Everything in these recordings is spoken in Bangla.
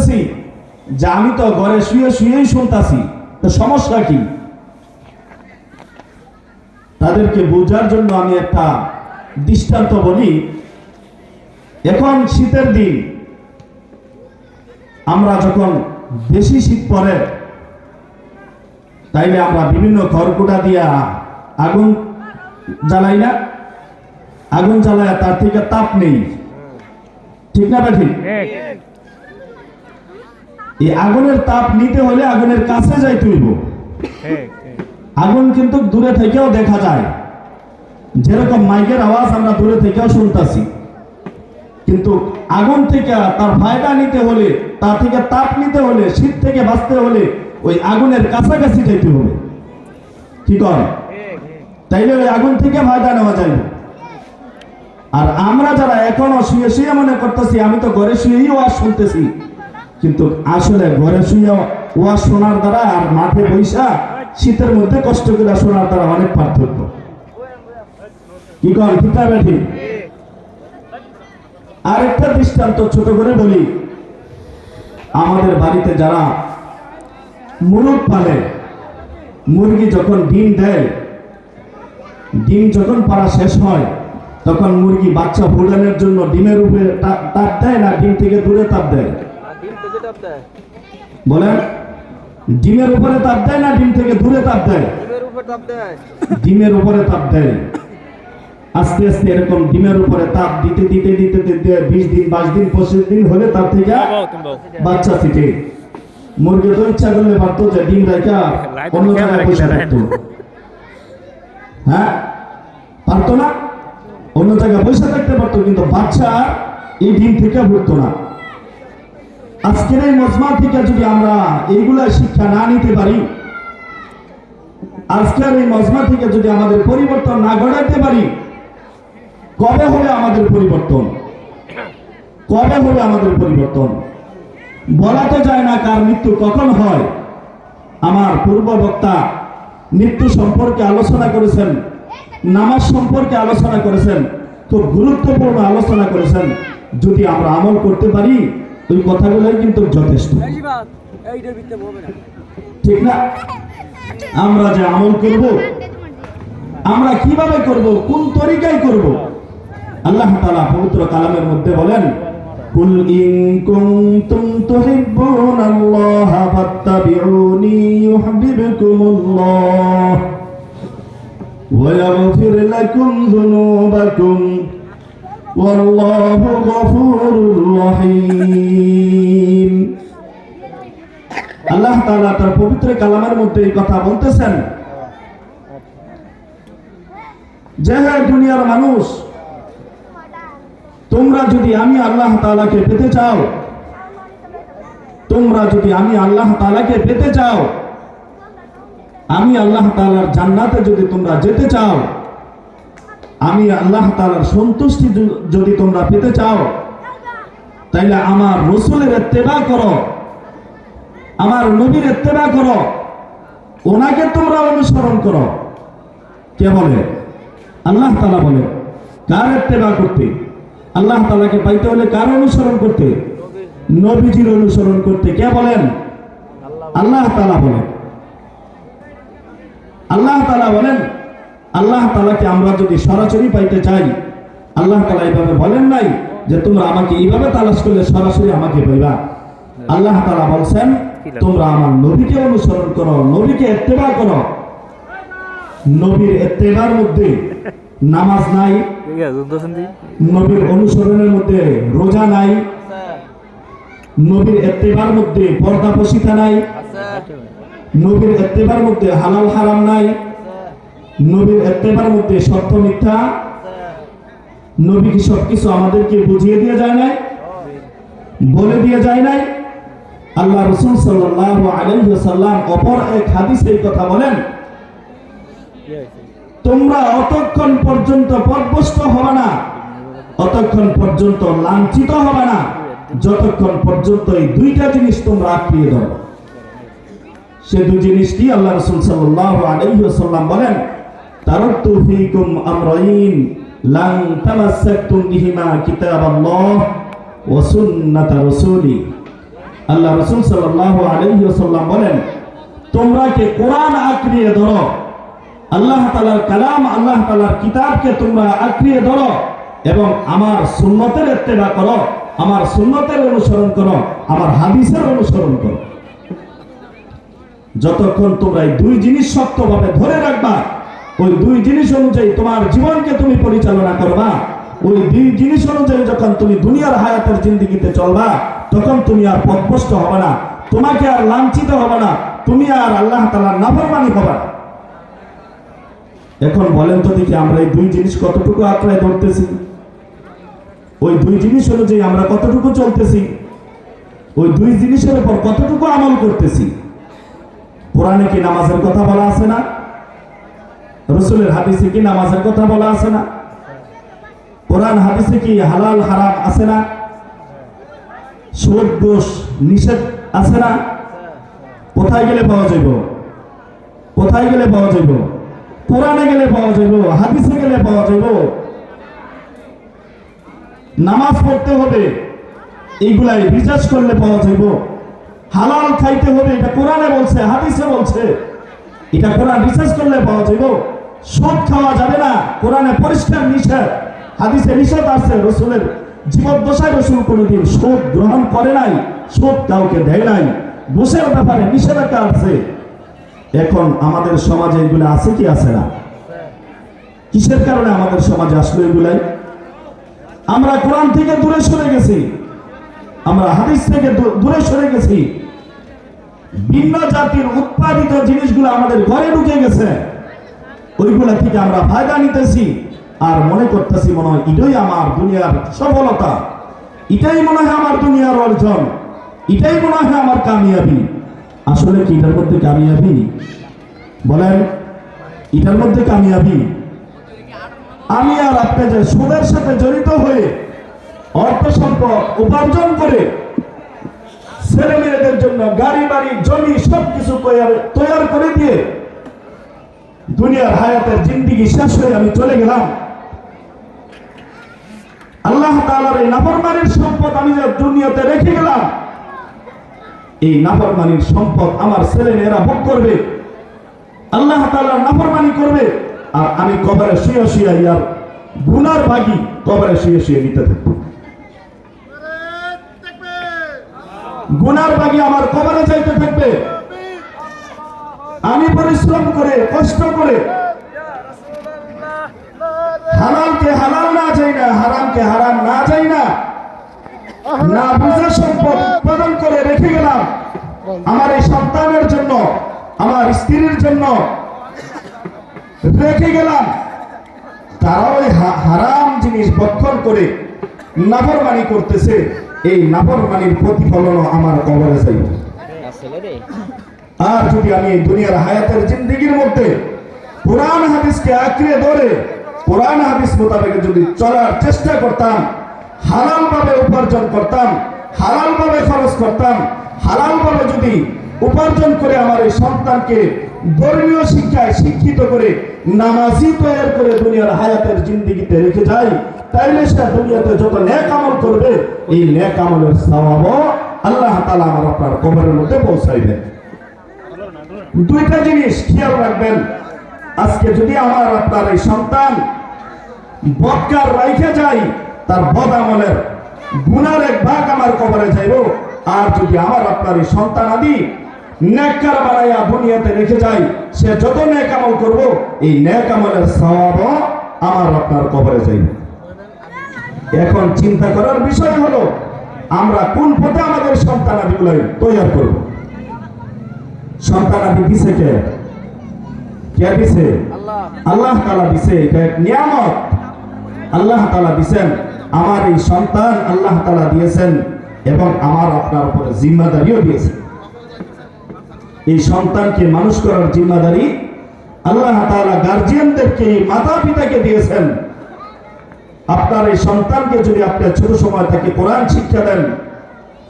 বলতেছি, যে আমি তো ঘরে শুয়ে শুয়েই শুনতাছি, তো সমস্যা কি? তাদেরকে বোঝার জন্য আমি একটা দৃষ্টান্ত বলি। এখন শীতের দিন, আমরা যখন বেশি শীত পড়ে, তাইলে আমরা বিভিন্ন খড়কুটা দিয়া আগুন জ্বালাই না? আগুন জ্বালায় তার থেকে তাপ নেই। ঠিক না ঠিক। এই আগুনের তাপ নিতে হলে আগুনের কাছে যাইতে হইব আগুন কিন্তু দূরে থেকেও দেখা যায়। যেরকম মাইকের আওয়াজ আমরা দূরে থেকেও শুনতাছি। কিন্তু আগুন থেকে তার ফায়দা নিতে হলে তার থেকে তাপ নিতে হলে শীত থেকে বাঁচতে হলে ওই আগুনের কাছাকাছি যেতে হবে। কি কর তাইলে ওই আগুন থেকে ফায়দা নেওয়া যায় আর আমরা যারা এখনও শুয়ে শুয়ে মনে করতেছি আমি তো ঘরে শুয়েই ওয়াজ শুনতেছি। কিন্তু আসলে ঘরে শুয়ে ওয়াজ শোনার দ্বারা আর মাঠে বৈশা শীতের মধ্যে কষ্ট করে শোনার দ্বারা অনেক পার্থক্য। কি কর ঠিক না বেঠি? আরেকটা দৃষ্টান্ত ছোট করে বলি। আমাদের বাড়িতে যারা মুরগ পালে, মুরগি যখন ডিম দেয়, ডিম যখন পাড়া শেষ হয়, তখন মুরগি বাচ্চা ফোটানোর জন্য ডিমের উপরে তাপ দেয় না, ডিম থেকে দূরে তাপ দেয়। বলেন ডিমের উপরে তাপ দেয় না ডিম থেকে দূরে তাপ দেয়? ডিমের উপর তাপ দেয়। আস্তে আস্তে এরকম ডিমের উপরে তাপ দিতে দিতে দিতে দিতে বিশ দিন বাইশ দিন পঁচিশ দিন হলে তার থেকে বাচ্চা থেকে মুরগি তো ইচ্ছা করলে পারতো যে ডিম রাখা অন্য জায়গায় পয়সা রাখতো হ্যাঁ? পারতো না? অন্য জায়গায় পয়সা রাখতে পারতো কিন্তু বাচ্চা এই ডিম থেকে ভরতো না। আজকের এই মজমা থেকে যদি আমরা এইগুলা শিক্ষা না নিতে পারি, আজকের এই মজমা থেকে যদি আমাদের পরিবর্তন না ঘটাইতে পারি, কবে হবে আমাদের পরিবর্তন? কবে হবে আমাদের পরিবর্তন? বলা তো যায় না কার মৃত্যু কখন হয়। আমার পূর্ব বক্তা মৃত্যু সম্পর্কে আলোচনা করেছেন, নামাজ সম্পর্কে আলোচনা করেছেন, খুব গুরুত্বপূর্ণ আলোচনা করেছেন। যদি আমরা আমল করতে পারি ওই কথাগুলোই কিন্তু যথেষ্ট। ঠিক না? আমরা যে আমল করব আমরা কীভাবে করব কোন তরিকায় করব? আল্লাহ তালা পবিত্র কালামের মধ্যে বলেন কুল ইন কুনতুম তুহিব্বুনাল্লাহা ফাত্তাবিউনি ইউহিব্বুকুমুল্লাহ ওয়া ইয়াগফির লাকুম যুনুবাকুম। والله غفور رحيم আল্লাহ তাআলা তার পবিত্র কালামের মধ্যে এই কথা বলতেছেন যে হে দুনিয়ার মানুষ তোমরা যদি আমি আল্লাহ তাআলাকে পেতে চাও তোমরা যদি আমি আল্লাহ তাআলাকে পেতে চাও আমি আল্লাহ তাআলার জান্নাতে যদি তোমরা যেতে চাও আমি আল্লাহ তাআলার সন্তুষ্টি যদি তোমরা পেতে চাও, তাইলে আমার রসুলের ইত্তেবা করো, আমার নবীর ইত্তেবা করো, ওনাকে তোমরা অনুসরণ করো। কে বলে? আল্লাহ তালা বলে, কার ইত্তেবা করতে? আল্লাহ তালাকে পাইতে হলে কার অনুসরণ করতে? নবীজির অনুসরণ করতে। কে বলেন? আল্লাহ তালা বলেন আল্লাহ তালা বলেন আল্লাহ তালাকে আমরা যদি সরাসরি পাইতে চাই, আল্লাহ তালা এইভাবে বলেন নাই যে তোমরা আমাকে এইভাবে তালাশ করলে সরাসরি আমাকে পাইবা। আল্লাহ তালা বলছেন, তোমরা আমার নবীকে অনুসরণ করো, নবীকে এত্তেবা করো। নবীর এত্তেবার মধ্যে নামাজ নাই, নবীর অনুসরণের মধ্যে রোজা নাই, নবীর এত্তেবার মধ্যে পর্দা পশিতা নাই, নবীর এত্তেবার মধ্যে হালাল হারাম নাই। নবীর এত্তেবার মধ্যে সত্য মিথ্যা, নবী কি সবকিছু আমাদেরকে বুঝিয়ে দিয়ে যায় নাই? বলে দিয়ে যায় নাই? আল্লাহ রসুল সাল্লাল্লাহু আলাইহি ওয়াসাল্লাম অপর এক হাদিসে এই কথা বলেন, তোমরা অতক্ষণ পর্যন্ত পদভস্ত হবে না, অতক্ষণ পর্যন্ত লাঞ্ছিত হবে না, যতক্ষণ পর্যন্ত এই দুইটা জিনিস তোমরা আটকিয়ে দাও। সে দুই জিনিস কি আল্লাহ রসুল সাল্লাল্লাহু আলাইহি ওয়াসাল্লাম বলেন তারাকতু ফীকুম আমরাইন লান তামাসসাকতুম বিহিমা কিতাবাল্লাহ ওয়া সুন্নাত রাসূলি। আল্লাহ রসুল সাল্লাহ আলহিহাল্লাম বলেন, তোমরা কে কোরআন আঁকড়িয়ে ধরো, আল্লাহ তালার কালাম আল্লাহ তালার কিতাবকে তোমরা আঁকড়িয়ে ধরো এবং আমার সুন্নতের ইত্তেবা করো, আমার সুন্নতের অনুসরণ করো, আমার হাদিসের অনুসরণ করো। যতক্ষণ তোমরা এই দুই জিনিস শক্তভাবে ধরে রাখবা ওই দুই জিনিস অনুযায়ী তোমার জীবনকে তুমি পরিচালনা করবা। ওই দুই জিনিস অনুযায়ী যখন তুমি দুনিয়ার হায়াতের জিন্দিগিতে চলবা, তখন তুমি আর পথভ্রষ্ট হবে না। তোমাকে আর লাঞ্ছিত হবে না। তুমি আর আল্লাহ তালার নাফরমানি হবে না। এখন বলেন তো দেখি আমরা এই দুই জিনিস কতটুকু আঁকড়ায় ধরতেছি? ওই দুই জিনিস অনুযায়ী আমরা কতটুকু চলতেছি? ওই দুই জিনিসের উপর কতটুকু আমল করতেছি? কোরআনে কি নামাজের কথা বলা আছে না? রসুলের হাদিসে কি নামাজের কথা বলা আছে না? কোরআন হাদিসে কি হালাল, হারাম আছে না? সুদ দোষ নিষেধ আছে না? কোথায় গেলে পাওয়া যাইব? কোথায় গেলে পাওয়া যাইব? কোরআনে গেলে পাওয়া যাইব? হাদিসে গেলে পাওয়া যাইব? নামাজ পড়তে হবে, এইগুলাই রিচার্জ করলে পাওয়া যাইব। হালাল খাইতে হবে, এটা কোরআনে বলছে, হাদিসে বলছে। এটা কোরআন রিসার্চ করলে পাওয়া যাইব। সুদ খাওয়া যাবে না। কোরআনে পরিষ্কার নিষেধ, হাদিসে নিষেধ আছে, রসুলের জীবদ্দশায় রসুল কোনোদিন সুদ গ্রহণ করে নাই সুদ কাউকে দেয় নাই। ঘুষের ব্যাপারে নিষেধাজ্ঞা আছে। এখন আমাদের সমাজে এগুলো আছে কি আছে না? কিসের কারণে আমাদের সমাজে আসলো এগুলাই? আমরা কোরআন থেকে দূরে সরে গেছি। আমরা হাদিস থেকে দূরে সরে গেছি। ভিন্ন জাতির উৎপাদিত জিনিসগুলো আমাদের ঘরে ঢুকে গেছে। ওইগুলা থেকে আমরা ফায়দা নিতেছি আর মনে করতেছি মনে হয় এটাই আমার দুনিয়ার সফলতা। এটাই মনে হয় আমার দুনিয়ার অর্জন। এটাই মনে হয় আমার কামিয়াবি। আসলে কি এটার মধ্যে কামিয়াবি? বলেন, এটার মধ্যে কামিয়াবি? আমি আর আপনি যে সুদের সাথে জড়িত হয়ে অর্থ সম্পদ উপার্জন করে ছেলে মেয়েদের জন্য গাড়ি, বাড়ি, জমি সবকিছু তৈয়ার করে দিয়ে দুনিয়ার হায়াতের জিন্দিগি শেষ হয়ে আমি চলে গেলাম। আল্লাহ তাআলার এই নাফরমানির সম্পদ আমি যে দুনিয়াতে রেখে গেলাম এই নাফরমানির সম্পদ আমার ছেলে মেয়েরা ভোগ করবে আল্লাহ তাআলার নাফরমানি করবে আর আমি কবরে শুয়ে শুয়ে ইয়ার গুনার ভাগি কবরে শুয়ে শুয়ে নিতে থাকব। গুনার বাগি আমার কবরে যাইতে থাকবে। আমি পরিশ্রম করে, কষ্ট করে। হালালকে হালাল না চাই না, হারামকে হারাম না চাই না। না বুঝে সম্পদ উৎপাদন করে রেখে গেলাম। আমার এই সন্তানের জন্য, আমার স্ত্রীর জন্য রেখে গেলাম। তারা ওই হারাম জিনিস বক্ষণ করে নাফরমানি করতেছে। এই নাফরমানির প্রতিফলন আমার কবরে রে আর যদি আমি দুনিয়ার হায়াতের জিন্দিগির মধ্যে কোরআন হাদিসকে আঁকড়ে ধরে, কোরআন হাদিস মোতাবেক যদি চলার চেষ্টা করতাম হালাল ভাবে উপার্জন করতাম হালাল ভাবে খরচ করতাম হালাল ভাবে যদি উপার্জন করে আমার এই সন্তানকে ধর্মীয় শিক্ষায় শিক্ষিত করে, নামাজি তৈরি করে দুনিয়ার হায়াতের জিন্দিগিতে রেখে যাই, তাইলে সেটা দুনিয়াতে যত ন্যাক আমল করবে, এই ন্যাক আমলের স্বভাবও আল্লাহ তালা আমার আপনার কবরের মধ্যে পৌঁছাইবেন। দুইটা জিনিস খেয়াল রাখবেন। আজকে যদি আমার আপনার এই সন্তান বদকার রাইখে যাই তার বদ আমলের গুনার এক ভাগ আমার কবরে যাইব। আর যদি আমার আপনার এই সন্তান আদি নেককার বানাইয়া দুনিয়াতে রেখে যাই সে যত নেক আমল করব, এই নেক আমলের স্বভাবও আমার আপনার কবরে যাইব। এখন চিন্তা করার বিষয় হলো, আমরা কোন পথে আমাদের সন্তান আদিগুলো তৈরি করব? সন্তান আদি দিছে কে? কে দিছে? আল্লাহ। তালা দিছে এটা এক নিয়ামত। আল্লাহ তালা দিছেন আমার এই সন্তান আল্লাহ তালা দিয়েছেন এবং আমার আপনার উপরে জিম্মাদারিও দিয়েছেন। এই সন্তানকে মানুষ করার জিম্মাদারি আল্লাহ তাআলা গার্জিয়ানদেরকে মাতা পিতাকে দিয়েছেন। আপনার এই সন্তানকে যদি আপনি ছোট সময় তাকে কোরআন শিক্ষা দেন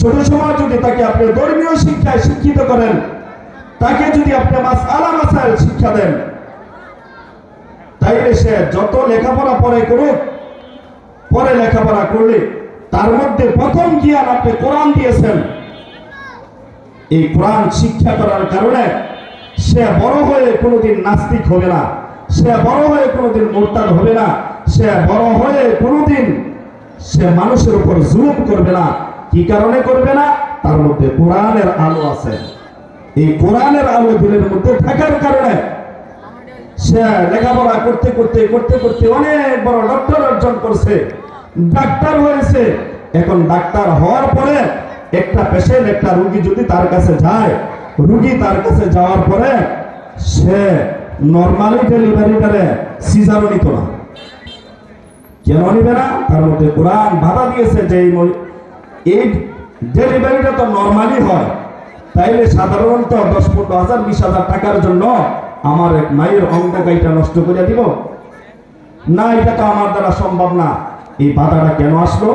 ছোট সময় যদি তাকে আপনি ধর্মীয় শিক্ষায় শিক্ষিত করেন তাকে যদি আপনি মাস আলা মাসাইল শিক্ষা দেন, তাইলে সে যত লেখাপড়া পরে করুক, পরে লেখাপড়া করলে তার মধ্যে প্রথম জ্ঞান আপনি কোরআন দিয়েছেন। এই কোরআন শিক্ষা করার কারণে সে বড় হয়ে কোনোদিন নাস্তিক হবে না, সে বড় হয়ে কোনোদিন মোরতাদ হবে না, সে বড় হয়ে কোনোদিন সে মানুষের উপর জুলুম করবে না। কি কারণে করবে না? তার মধ্যে কোরআনের আলো আছে। এই কোরআনের আলো দিলের মধ্যে থাকার কারণে সে লেখাপড়া করতে করতে করতে করতে অনেক বড় ডক্টর অর্জন করছে, ডাক্তার হয়েছে। এখন ডাক্তার হওয়ার পরে একটা পেশেন্ট একটা রুগী যদি তার কাছে যায়, রুগী তার কাছে যাওয়ার পরে সে নর্মালি ডেলিভারি করে সিজারও নিত না। কেন নিবে না? তার মধ্যে কোরআন বাধা দিয়েছে যে এই ডেলিভারিটা তো নর্মালি হয়। তাইলে সাধারণত দশ পনেরো হাজার, বিশ হাজার টাকার জন্য আমার এক মায়ের অঙ্গ গাইটা নষ্ট করে দিব। না, এটা তো আমার দ্বারা সম্ভব না। এই বাধাটা কেন আসলো?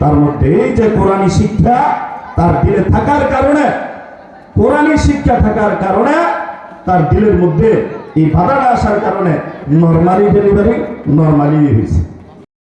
তার মধ্যে এই যে কোরআনী শিক্ষা তার দিলে থাকার কারণে, কোরআনী শিক্ষা থাকার কারণে তার দিলের মধ্যে এই বাধাটা আসার কারণে নর্মালি ডেলিভারি, নর্মালি হয়েছে।